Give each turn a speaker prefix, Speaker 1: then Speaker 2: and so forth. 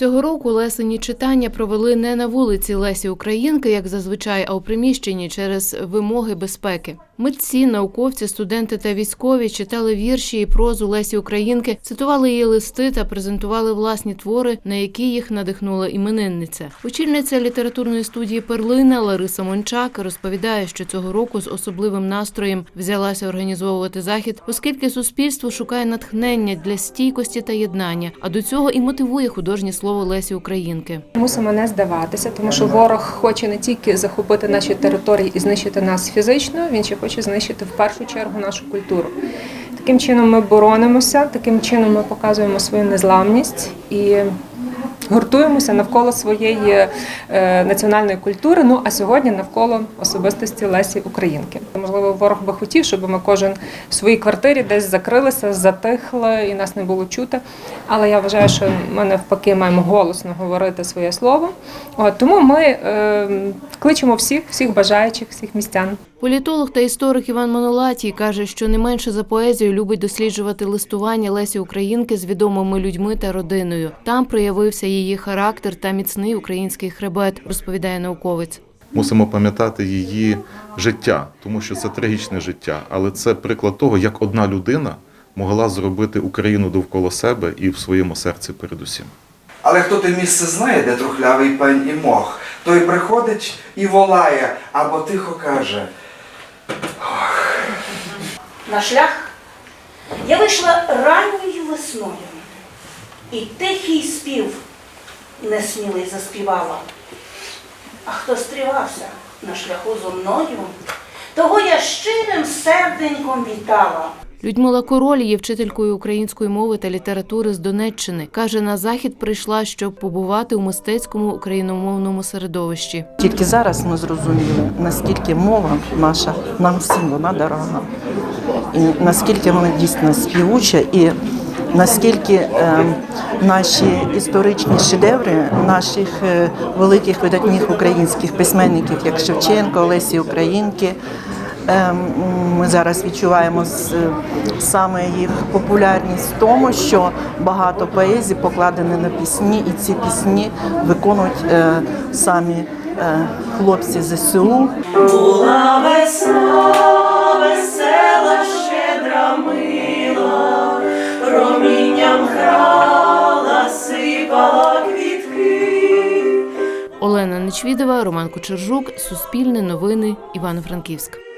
Speaker 1: Цього року лесені читання провели не на вулиці Лесі Українки, як зазвичай, а у приміщенні через вимоги безпеки. Митці, науковці, студенти та військові читали вірші і прозу Лесі Українки, цитували її листи та презентували власні твори, на які їх надихнула іменинниця. Очільниця літературної студії Перлина Лариса Мончак розповідає, що цього року з особливим настроєм взялася організовувати захід, оскільки суспільство шукає натхнення для стійкості та єднання, а до цього і мотивує художнє слово Лесі Українки.
Speaker 2: Мусимо не здаватися, тому що ворог хоче не тільки захопити наші території і знищити нас фізично, він ще хоче знищити в першу чергу нашу культуру. Таким чином ми боронимося, таким чином ми показуємо свою незламність і гуртуємося навколо своєї е, національної культури. Ну а сьогодні навколо особистості Лесі Українки. Можливо, ворог би хотів, щоб ми кожен в своїй квартирі десь закрилися, затихли і нас не було чути. Але я вважаю, що ми навпаки маємо голосно говорити своє слово. От, тому ми е, кличемо всіх, всіх бажаючих, всіх містян.
Speaker 1: Політолог та історик Іван Монолатій каже, що не менше за поезію любить досліджувати листування Лесі Українки з відомими людьми та родиною. Там проявився її характер та міцний український хребет, розповідає науковець.
Speaker 3: Мусимо пам'ятати її життя, тому що це трагічне життя, але це приклад того, як одна людина могла зробити Україну довкола себе і в своєму серці передусім.
Speaker 4: Але хто те місце знає, де трухлявий пень і мох, той приходить і волає або тихо каже.
Speaker 5: На шлях я вийшла ранньою весною, і тихий спів несмілий заспівала. А хто стрівався на шляху зо мною, того я щирим серденьком вітала.
Speaker 1: Людмила Король є вчителькою української мови та літератури з Донеччини. каже, на захід прийшла, щоб побувати у мистецькому україномовному середовищі.
Speaker 6: Тільки зараз ми зрозуміли, наскільки мова наша нам всім вона дорога, і наскільки вона дійсно співуча, і наскільки е, наші історичні шедеври наших е, великих видатних українських письменників, як Шевченко, Олесі Українки. е, Ми зараз відчуваємо саме їх популярність в тому, що багато поезій покладені на пісні, і ці пісні виконують е, самі е, хлопці ЗСУ.
Speaker 5: Була весна, весела, щедра мила, промінням грала, сипала квітки.
Speaker 1: Олена Нечвідова, Роман Кучержук, Суспільне новини, Івано-Франківськ.